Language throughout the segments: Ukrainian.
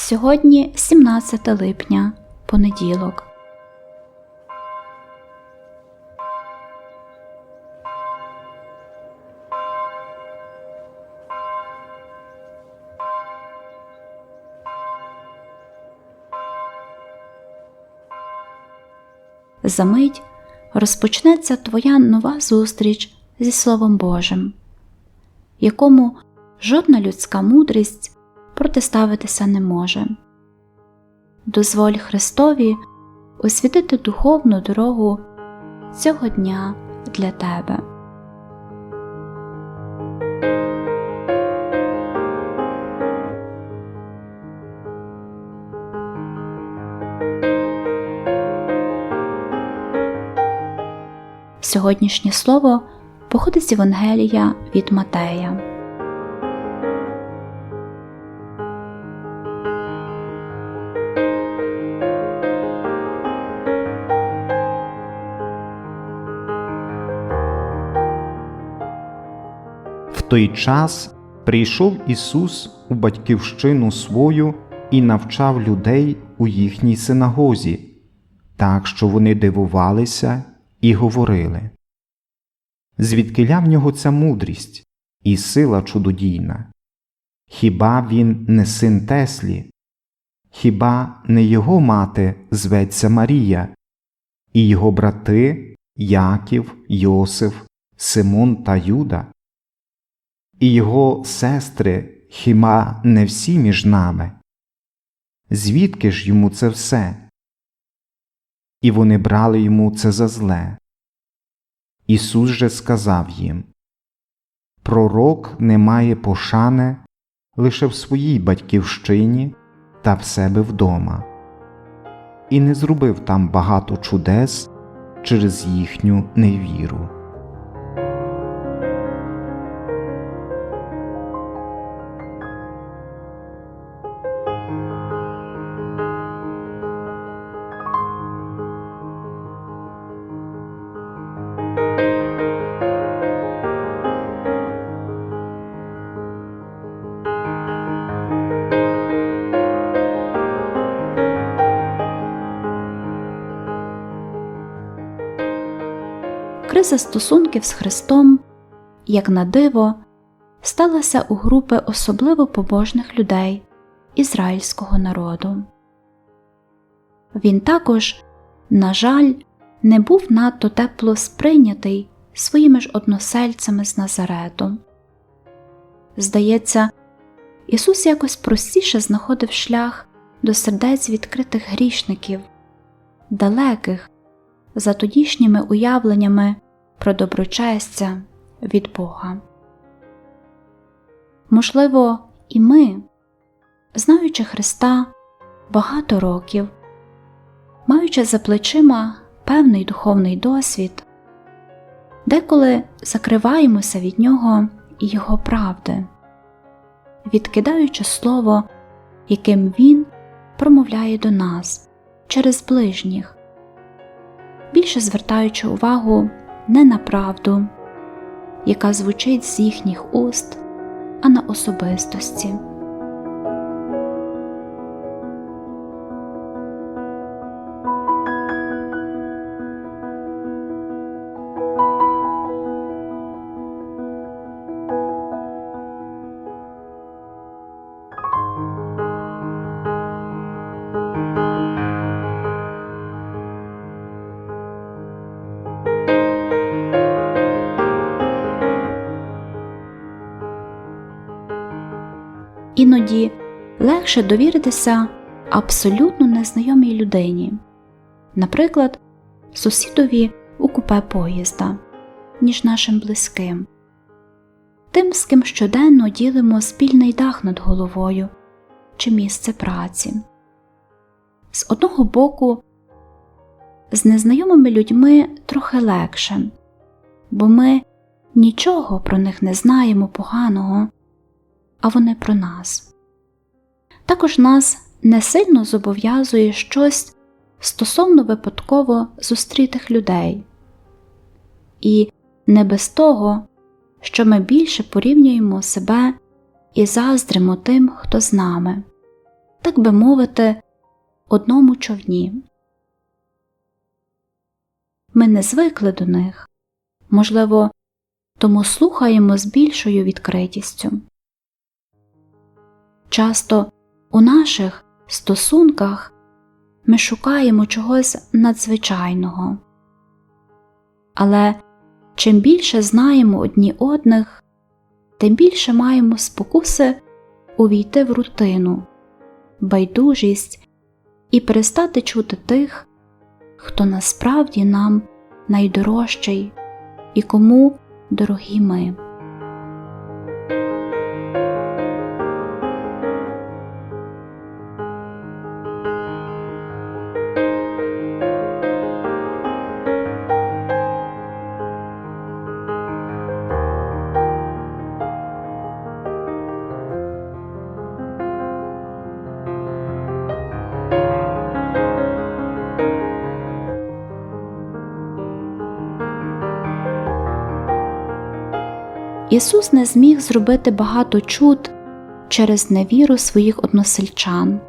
Сьогодні 17 липня, понеділок. Замить розпочнеться твоя нова зустріч зі Словом Божим, якому жодна людська мудрість протиставитися не може. Дозволь Христові освітити духовну дорогу цього дня для тебе. Сьогоднішнє слово походить з Євангелія від Матея. Той час прийшов Ісус у батьківщину свою і навчав людей у їхній синагозі, так що вони дивувалися і говорили. Звідкиля в нього ця мудрість і сила чудодійна? Хіба він не син Теслі? Хіба не його мати зветься Марія, і його брати Яків, Йосиф, Симон та Юда? І його сестри хіба не всі між нами? Звідки ж йому це все? І вони брали йому це за зле. Ісус же сказав їм Пророк не має пошани лише в своїй батьківщині та в себе вдома, і не зробив там багато чудес через їхню невіру. Криза стосунків з Христом, як на диво, сталася у групи особливо побожних людей ізраїльського народу. Він також, на жаль, не був надто тепло сприйнятий своїми ж односельцями з Назарету. Здається, Ісус якось простіше знаходив шлях до сердець відкритих грішників, далеких за тодішніми уявленнями про доброчестя від Бога. Можливо, і ми, знаючи Христа багато років, маючи за плечима певний духовний досвід, деколи закриваємося від Нього і Його правди, відкидаючи слово, яким Він промовляє до нас через ближніх більше звертаючи увагу не на правду, яка звучить з їхніх уст, а на особистості. Іноді легше довіритися абсолютно незнайомій людині, наприклад, сусідові у купе поїзда, ніж нашим близьким, тим, з ким щоденно ділимо спільний дах над головою чи місце праці. З одного боку, з незнайомими людьми трохи легше, бо ми нічого про них не знаємо поганого а вони про нас. Також нас не сильно зобов'язує щось стосовно випадково зустрітих людей, і не без того, що ми більше порівнюємо себе і заздримо тим, хто з нами, так би мовити, одному човні. Ми не звикли до них, можливо, тому слухаємо з більшою відкритістю. Часто у наших стосунках ми шукаємо чогось надзвичайного. Але чим більше знаємо одні одних, тим більше маємо спокуси увійти в рутину, байдужість і перестати чути тих, хто насправді нам найдорожчий і кому дорогі ми. Ісус не зміг зробити багато чуд через невіру своїх односельчан.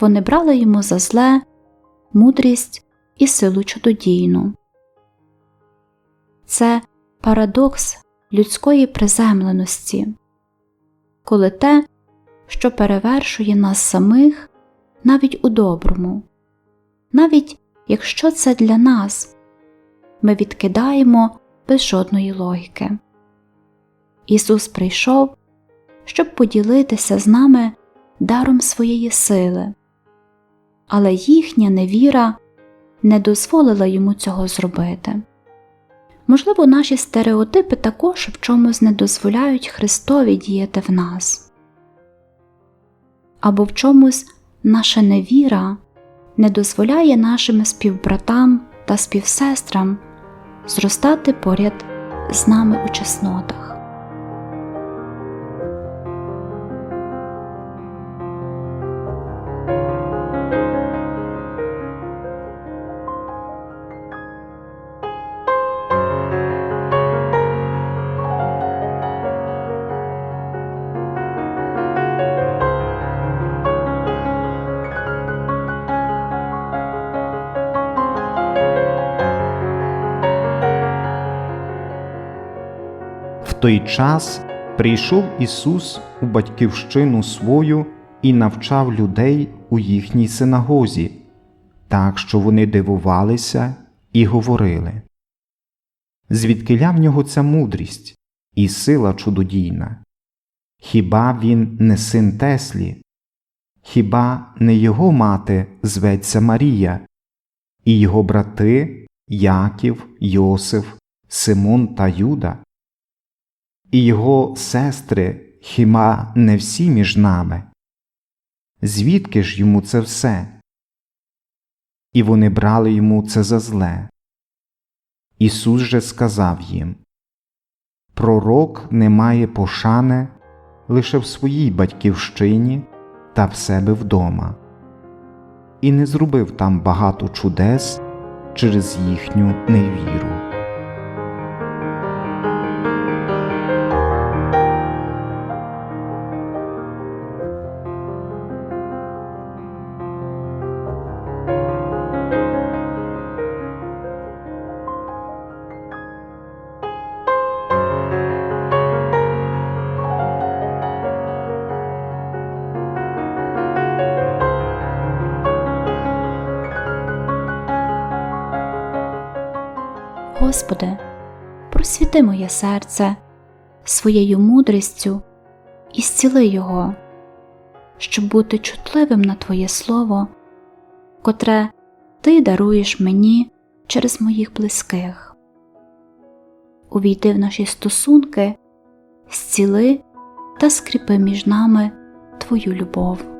Вони брали йому за зле мудрість і силу чудодійну. Це парадокс людської приземленості, коли те, що перевершує нас самих навіть у доброму, навіть якщо це для нас, ми відкидаємо без жодної логіки. Ісус прийшов, щоб поділитися з нами даром своєї сили, але їхня невіра не дозволила йому цього зробити. Можливо, наші стереотипи також в чомусь не дозволяють Христові діяти в нас, або в чомусь наша невіра не дозволяє нашим співбратам та співсестрам зростати поряд з нами у чеснотах. Той час прийшов Ісус у батьківщину свою і навчав людей у їхній синагозі, так що вони дивувалися і говорили. Звідкиля в нього ця мудрість і сила чудодійна? Хіба він не син Теслі? Хіба не його мати зветься Марія, і його брати Яків, Йосиф, Симон та Юда? І його сестри хіба не всі між нами? Звідки ж йому це все? І вони брали йому це за зле. Ісус же сказав їм Пророк не має пошани лише в своїй батьківщині та в себе вдома, і не зробив там багато чудес через їхню невіру. Господи, просвіти моє серце своєю мудрістю і зціли його, щоб бути чутливим на Твоє Слово, котре Ти даруєш мені через моїх близьких. Увійди в наші стосунки, зціли та скріпи між нами Твою любов.